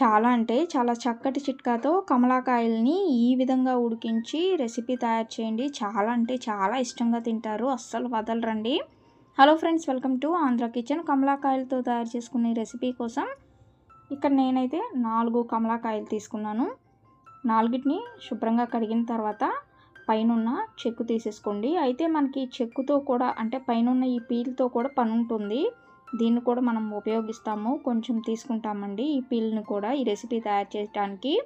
చాలా అంటే చాలా చక్కటి చిట్కాతో కమలాకాయల్ని ఈ విధంగా ఉడికించి రెసిపీ తయారు చేయండి. చాలా అంటే చాలా ఇష్టంగా తింటారు. అస్సలు వదలరండి. Hello friends welcome to Andhra kitchen. కమలాకాయలతో తయారు చేసుకునే రెసిపీ కోసం ఇక్కడ నేనైతే నాలుగు కమలాకాయలు తీసుకున్నాను. నాలుగిటిని శుభ్రంగా కడిగిన తర్వాత పైనున్న చెక్కు తీసేసుకోండి. అయితే మనకి చెక్కుతో కూడా అంటే పైన ఈ పీల్తో కూడా పని ఉంటుంది. దీన్ని కూడా మనం ఉపయోగిస్తాము. కొంచెం తీసుకుంటామండి. ఈ పీల్ని కూడా ఈ రెసిపీ తయారు చేయడానికి.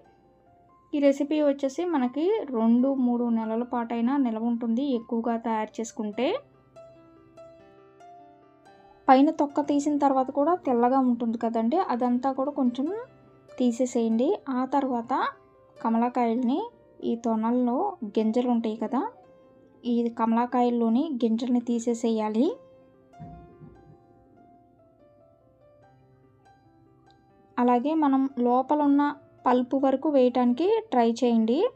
ఈ రెసిపీ వచ్చేసి మనకి రెండు మూడు నెలల పాటైనా నిలవ ఉంటుంది ఎక్కువగా తయారు చేసుకుంటే. పైన తొక్క తీసిన తర్వాత కూడా తెల్లగా ఉంటుంది కదండి. అదంతా కూడా కొంచెం తీసేసేయండి. ఆ తర్వాత కమలాకాయల్ని ఈ తొనల్లో గింజలు ఉంటాయి కదా ఈ కమలాకాయల్లోని గింజల్ని తీసేసేయాలి. అలాగే మనం లోపల ఉన్న పల్పు వరకు వేయటానికి ట్రై చేయండి.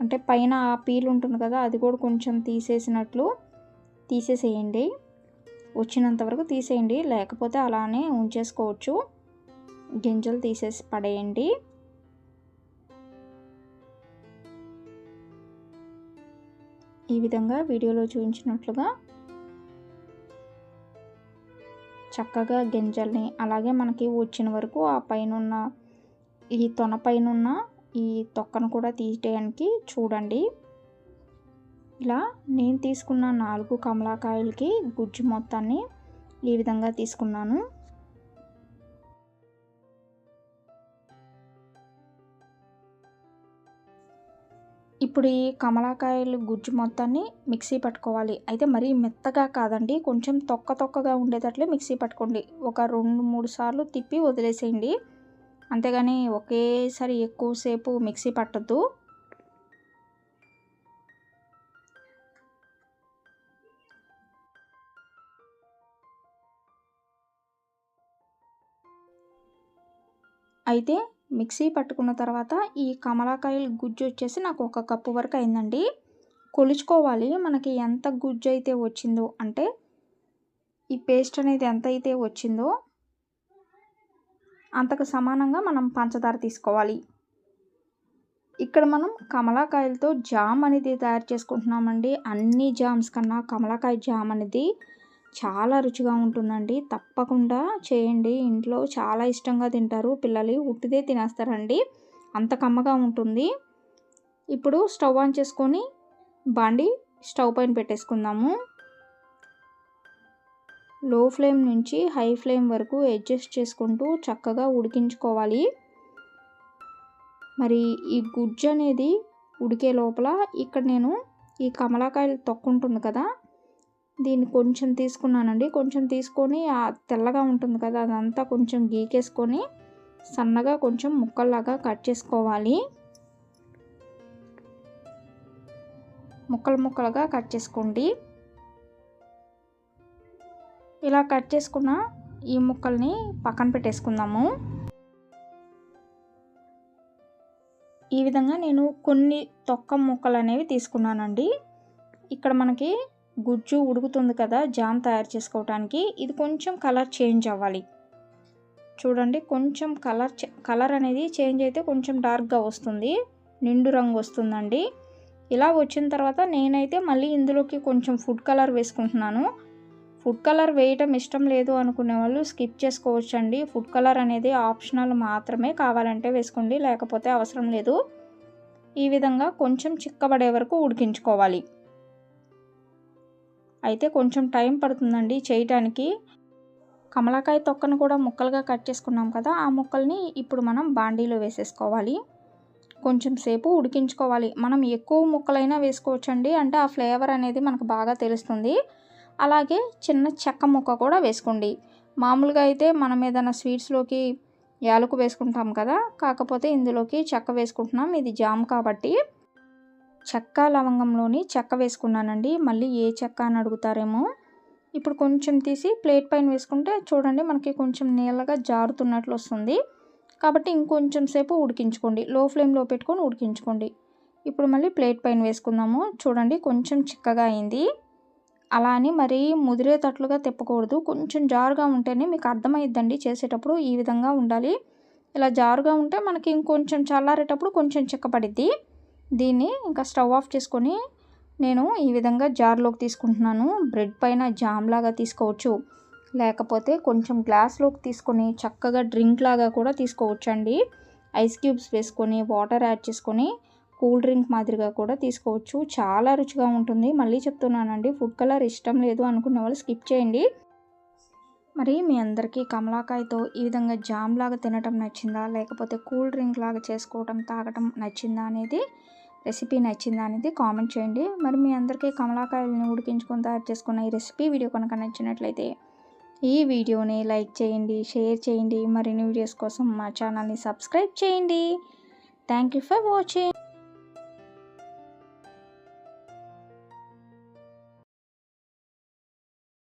అంటే పైన ఆ పీల్ ఉంటుంది కదా అది కూడా కొంచెం తీసేసినట్లు తీసేసేయండి. వచ్చినంత వరకు తీసేయండి లేకపోతే అలానే ఉంచేసుకోవచ్చు. గింజలు తీసేసి పడేయండి. ఈ విధంగా వీడియోలో చూపించినట్లుగా చక్కగా గింజల్ని అలాగే మనకి వచ్చిన వరకు ఆ పైన ఈ తొన పైన ఈ తొక్కను కూడా తీసేయడానికి చూడండి. ఇలా నేను తీసుకున్న నాలుగు కమలాకాయలకి గుజ్జు మొత్తాన్ని ఈ విధంగా తీసుకున్నాను. ఇప్పుడు ఈ కమలాకాయలు గుజ్జు మొత్తాన్ని మిక్సీ పట్టుకోవాలి. అయితే మరీ మెత్తగా కాదండి కొంచెం తొక్క తొక్కగా ఉండేటట్లే మిక్సీ పట్టుకోండి. ఒక రెండు మూడు సార్లు తిప్పి వదిలేసేయండి. అంతేగాని ఒకేసారి ఎక్కువసేపు మిక్సీ పట్టద్దు. అయితే మిక్సీ పట్టుకున్న తర్వాత ఈ కమలాకాయలు గుజ్జు వచ్చేసి నాకు ఒక కప్పు వరకు అయిందండి. కొలుచుకోవాలి. మనకి ఎంత గుజ్జు అయితే వచ్చిందో అంటే ఈ పేస్ట్ అనేది ఎంత అయితే వచ్చిందో అంతకు సమానంగా మనం పంచదార తీసుకోవాలి. ఇక్కడ మనం కమలాకాయలతో జామ్ అనేది తయారు చేసుకుంటున్నామండి. అన్ని జామ్స్ కన్నా కమలాకాయ జామ్ అనేది చాలా రుచిగా ఉంటుందండి. తప్పకుండా చేయండి. ఇంట్లో చాలా ఇష్టంగా తింటారు. పిల్లలు ఉట్టిదే తినేస్తారండి. అంత కమ్మగా ఉంటుంది. ఇప్పుడు స్టవ్ ఆన్ చేసుకొని బాండి స్టవ్ పైన పెట్టేసుకుందాము. లో ఫ్లేమ్ నుంచి హై ఫ్లేమ్ వరకు అడ్జస్ట్ చేసుకుంటూ చక్కగా ఉడికించుకోవాలి. మరి ఈ గుజ్జు అనేది ఉడికే లోపల ఇక్కడ నేను ఈ కమలాకాయలు తొక్కుంటుంది కదా దీన్ని కొంచెం తీసుకున్నానండి. కొంచెం తీసుకొని ఆ తెల్లగా ఉంటుంది కదా అదంతా కొంచెం గీకేసుకొని సన్నగా కొంచెం ముక్కల్లాగా కట్ చేసుకోవాలి. ముక్కలు ముక్కలుగా కట్ చేసుకోండి. ఇలా కట్ చేసుకున్న ఈ ముక్కల్ని పక్కన పెట్టేసుకుందాము. ఈ విధంగా నేను కొన్ని తొక్క ముక్కలు అనేవి తీసుకున్నానండి. ఇక్కడ మనకి గుజ్జు ఉడుకుతుంది కదా జామ్ తయారు చేసుకోవటానికి. ఇది కొంచెం కలర్ చేంజ్ అవ్వాలి. చూడండి కొంచెం కలర్ కలర్ అనేది చేంజ్ అయితే కొంచెం డార్క్గా వస్తుంది. నిండు రంగు వస్తుందండి. ఇలా వచ్చిన తర్వాత నేనైతే మళ్ళీ ఇందులోకి కొంచెం ఫుడ్ కలర్ వేసుకుంటున్నాను. ఫుడ్ కలర్ వేయటం ఇష్టం లేదు అనుకునే వాళ్ళు స్కిప్ చేసుకోవచ్చండి. ఫుడ్ కలర్ అనేది ఆప్షనల్ మాత్రమే కావాలంటే వేసుకోండి లేకపోతే అవసరం లేదు. ఈ విధంగా కొంచెం చిక్కబడే వరకు ఉడికించుకోవాలి. అయితే కొంచెం టైం పడుతుందండి చేయటానికి. కమలాకాయ తొక్కను కూడా ముక్కలుగా కట్ చేసుకున్నాం కదా ఆ ముక్కల్ని ఇప్పుడు మనం బాండీలో వేసేసుకోవాలి. కొంచెం సేపు ఉడికించుకోవాలి. మనం ఎక్కువ ముక్కలైనా వేసుకోవచ్చండి అంటే ఆ ఫ్లేవర్ అనేది మనకు బాగా తెలుస్తుంది. అలాగే చిన్న చెక్క ముక్క కూడా వేసుకోండి. మామూలుగా అయితే మనం ఏదైనా స్వీట్స్లోకి యాలకు వేసుకుంటాం కదా కాకపోతే ఇందులోకి చెక్క వేసుకుంటున్నాం. ఇది జామ్ కాబట్టి చెక్క లవంగంలోని చెక్క వేసుకున్నానండి. మళ్ళీ ఏ చెక్క అని అడుగుతారేమో. ఇప్పుడు కొంచెం తీసి ప్లేట్ పైన వేసుకుంటే చూడండి మనకి కొంచెం నీళ్ళగా జారుతున్నట్లు వస్తుంది. కాబట్టి ఇంకొంచెం సేపు ఉడికించుకోండి. లో ఫ్లేమ్లో పెట్టుకొని ఉడికించుకోండి. ఇప్పుడు మళ్ళీ ప్లేట్ పైన వేసుకుందాము. చూడండి కొంచెం చిక్కగా అయింది. అలా అని మరీ ముదిరేటట్లుగా తిప్పకూడదు. కొంచెం జారుగా ఉంటేనే మీకు అర్థమైద్దండి చేసేటప్పుడు ఈ విధంగా ఉండాలి. ఇలా జారుగా ఉంటే మనకి ఇంకొంచెం చల్లారేటప్పుడు కొంచెం చిక్కపడిద్ది. దీన్ని ఇంకా స్టవ్ ఆఫ్ చేసుకొని నేను ఈ విధంగా జార్లోకి తీసుకుంటున్నాను. బ్రెడ్ పైన జామ్ లాగా తీసుకోవచ్చు. లేకపోతే కొంచెం గ్లాస్లోకి తీసుకొని చక్కగా డ్రింక్ లాగా కూడా తీసుకోవచ్చు అండి ఐస్ క్యూబ్స్ వేసుకొని వాటర్ యాడ్ చేసుకొని కూల్ డ్రింక్ మాదిరిగా కూడా తీసుకోవచ్చు. చాలా రుచిగా ఉంటుంది. మళ్ళీ చెప్తున్నానండి ఫుడ్ కలర్ ఇష్టం లేదు అనుకున్న వాళ్ళు స్కిప్ చేయండి. మరి మీ అందరికీ కమలాకాయతో ఈ విధంగా జామ్ లాగా తినటం నచ్చిందా? లేకపోతే కూల్ డ్రింక్ లాగా చేసుకోవటం తాగటం నచ్చిందా అనేది రెసిపీ నచ్చిందా అనేది కామెంట్ చేయండి. మరి మీ అందరికీ కమలాకాయలని ఉడికించుకొని తయారు చేసుకున్న ఈ రెసిపీ వీడియో కనుక నచ్చినట్లయితే ఈ వీడియోని లైక్ చేయండి షేర్ చేయండి. మరిన్ని వీడియోస్ కోసం మా ఛానల్ని సబ్స్క్రైబ్ చేయండి. Thank you for watching.